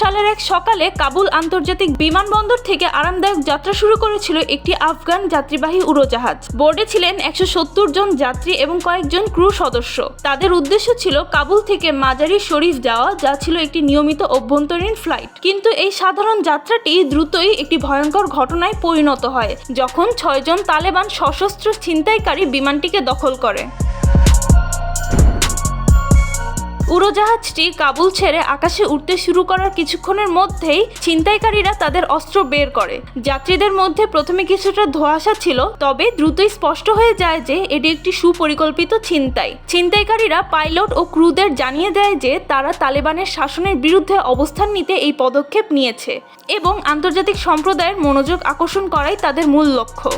সালের এক সকালে কাবুল আন্তর্জাতিক বিমানবন্দর থেকে আরামদায়ক যাত্রা শুরু করেছিল একটি আফগান যাত্রীবাহী উড়োজাহাজ। বোর্ডে ছিলেন একশো সত্তর জন যাত্রী এবং কয়েকজন ক্রু সদস্য। তাদের উদ্দেশ্য ছিল কাবুল থেকে মাজারি শরীফ যাওয়া, যা ছিল একটি নিয়মিত অভ্যন্তরীণ ফ্লাইট। কিন্তু এই সাধারণ যাত্রাটি দ্রুতই একটি ভয়ঙ্কর ঘটনায় পরিণত হয়, যখন ছয়জন তালেবান সশস্ত্র ছিনতাইকারী বিমানটিকে দখল করে। উড়োজাহাজটি কাবুল ছেড়ে আকাশে উঠতে শুরু করার কিছুক্ষণের মধ্যেই ছিনতাইকারীরা তাদের অস্ত্র বের করে। যাত্রীদের মধ্যে প্রথমে কিছুটা ধোঁয়াশা ছিল, তবে দ্রুতই স্পষ্ট হয়ে যায় যে এটি একটি সুপরিকল্পিত ছিনতাই। ছিনতাইকারীরা পাইলট ও ক্রুদের জানিয়ে দেয় যে তারা তালেবানের শাসনের বিরুদ্ধে অবস্থান নিতে এই পদক্ষেপ নিয়েছে এবং আন্তর্জাতিক সম্প্রদায়ের মনোযোগ আকর্ষণ করাই তাদের মূল লক্ষ্য।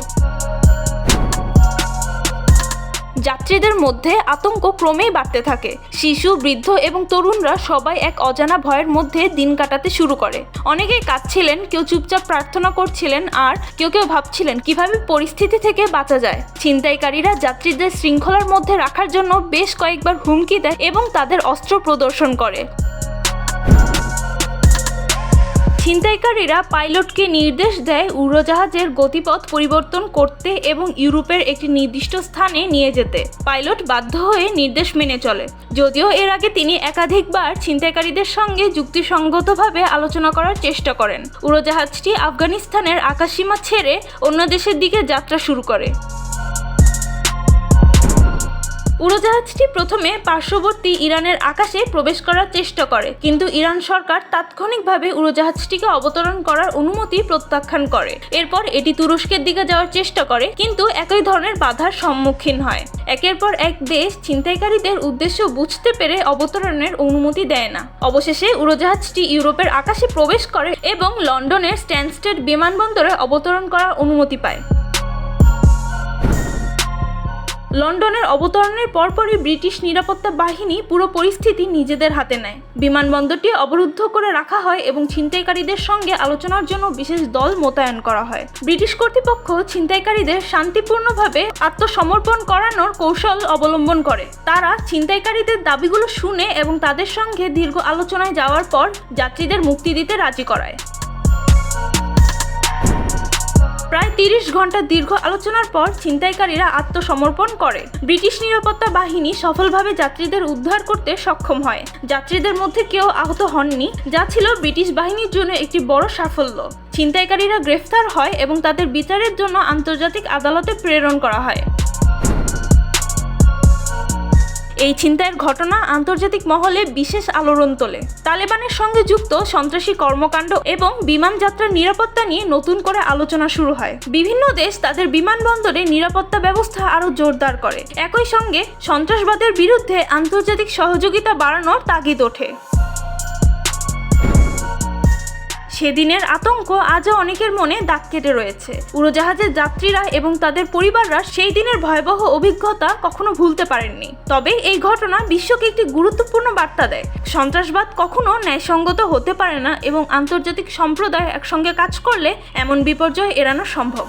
যাত্রীদের মধ্যে আতঙ্ক ক্রমেই বাড়তে থাকে। শিশু, বৃদ্ধ এবং তরুণরা সবাই এক অজানা ভয়ের মধ্যে দিন কাটাতে শুরু করে। অনেকেই কাঁদছিলেন, কেউ চুপচাপ প্রার্থনা করছিলেন আর কেউ কেউ ভাবছিলেন কীভাবে পরিস্থিতি থেকে বাঁচা যায়। ছিনতাইকারীরা যাত্রীদের শৃঙ্খলার মধ্যে রাখার জন্য বেশ কয়েকবার হুমকি দেয় এবং তাদের অস্ত্র প্রদর্শন করে। ছিনতাইকারীরা পাইলটকে নির্দেশ দেয় উড়োজাহাজের গতিপথ পরিবর্তন করতে এবং ইউরোপের একটি নির্দিষ্ট স্থানে নিয়ে যেতে। পাইলট বাধ্য হয়ে নির্দেশ মেনে চলে। যদিও এর আগে তিনি একাধিকবার ছিনতাইকারীদের সঙ্গে যুক্তিসঙ্গতভাবে আলোচনা করার চেষ্টা করেন। উড়োজাহাজটি আফগানিস্তানের আকাশসীমা ছেড়ে অন্য দেশের দিকে যাত্রা শুরু করে। উড়োজাহাজটি প্রথমে পার্শ্ববর্তী ইরানের আকাশে প্রবেশ করার চেষ্টা করে, কিন্তু ইরান সরকার তাৎক্ষণিকভাবে উড়োজাহাজটিকে অবতরণ করার অনুমতি প্রত্যাখ্যান করে। এরপর এটি তুরস্কের দিকে যাওয়ার চেষ্টা করে, কিন্তু একই ধরনের বাধার সম্মুখীন হয়। একের পর এক দেশ ছিনতাইকারীদের উদ্দেশ্য বুঝতে পেরে অবতরণের অনুমতি দেয় না। অবশেষে উড়োজাহাজটি ইউরোপের আকাশে প্রবেশ করে এবং লন্ডনের স্ট্যানস্টেড বিমানবন্দরে অবতরণ করার অনুমতি পায়। লন্ডনের অবতরণের পরপরই ব্রিটিশ নিরাপত্তা বাহিনী পুরো পরিস্থিতি নিজেদের হাতে নেয়। বিমানবন্দরটি অবরুদ্ধ করে রাখা হয় এবং ছিনতাইকারীদের সঙ্গে আলোচনার জন্য বিশেষ দল মোতায়েন করা হয়। ব্রিটিশ কর্তৃপক্ষ ছিনতাইকারীদের শান্তিপূর্ণভাবে আত্মসমর্পণ করানোর কৌশল অবলম্বন করে। তারা ছিনতাইকারীদের দাবিগুলো শুনে এবং তাদের সঙ্গে দীর্ঘ আলোচনায় যাওয়ার পর যাত্রীদের মুক্তি দিতে রাজি করায়। প্রায় তিরিশ ঘণ্টা দীর্ঘ আলোচনার পর ছিনতাইকারীরা আত্মসমর্পণ করে। ব্রিটিশ নিরাপত্তা বাহিনী সফলভাবে যাত্রীদের উদ্ধার করতে সক্ষম হয়। যাত্রীদের মধ্যে কেউ আহত হননি, যা ছিল ব্রিটিশ বাহিনীর জন্য একটি বড় সাফল্য। ছিনতাইকারীরা গ্রেফতার হয় এবং তাদের বিচারের জন্য আন্তর্জাতিক আদালতে প্রেরণ করা হয়। এই ছিনতাইয়ের ঘটনা আন্তর্জাতিক মহলে বিশেষ আলোড়ন তোলে। তালেবানের সঙ্গে যুক্ত সন্ত্রাসী কর্মকাণ্ড এবং বিমান যাত্রার নিরাপত্তা নিয়ে নতুন করে আলোচনা শুরু হয়। বিভিন্ন দেশ তাদের বিমানবন্দরে নিরাপত্তা ব্যবস্থা আরও জোরদার করে। একই সঙ্গে সন্ত্রাসবাদের বিরুদ্ধে আন্তর্জাতিক সহযোগিতা বাড়ানোর তাগিদ ওঠে। সেদিনের আতঙ্ক আজও অনেকের মনে দাগ কেটে রয়েছে। উড়োজাহাজের যাত্রীরা এবং তাদের পরিবাররা সেই দিনের ভয়াবহ অভিজ্ঞতা কখনো ভুলতে পারেননি। তবে এই ঘটনা বিশ্বকে একটি গুরুত্বপূর্ণ বার্তা দেয়। সন্ত্রাসবাদ কখনো ন্যায়সঙ্গত হতে পারে না এবং আন্তর্জাতিক সম্প্রদায় একসঙ্গে কাজ করলে এমন বিপর্যয় এড়ানো সম্ভব।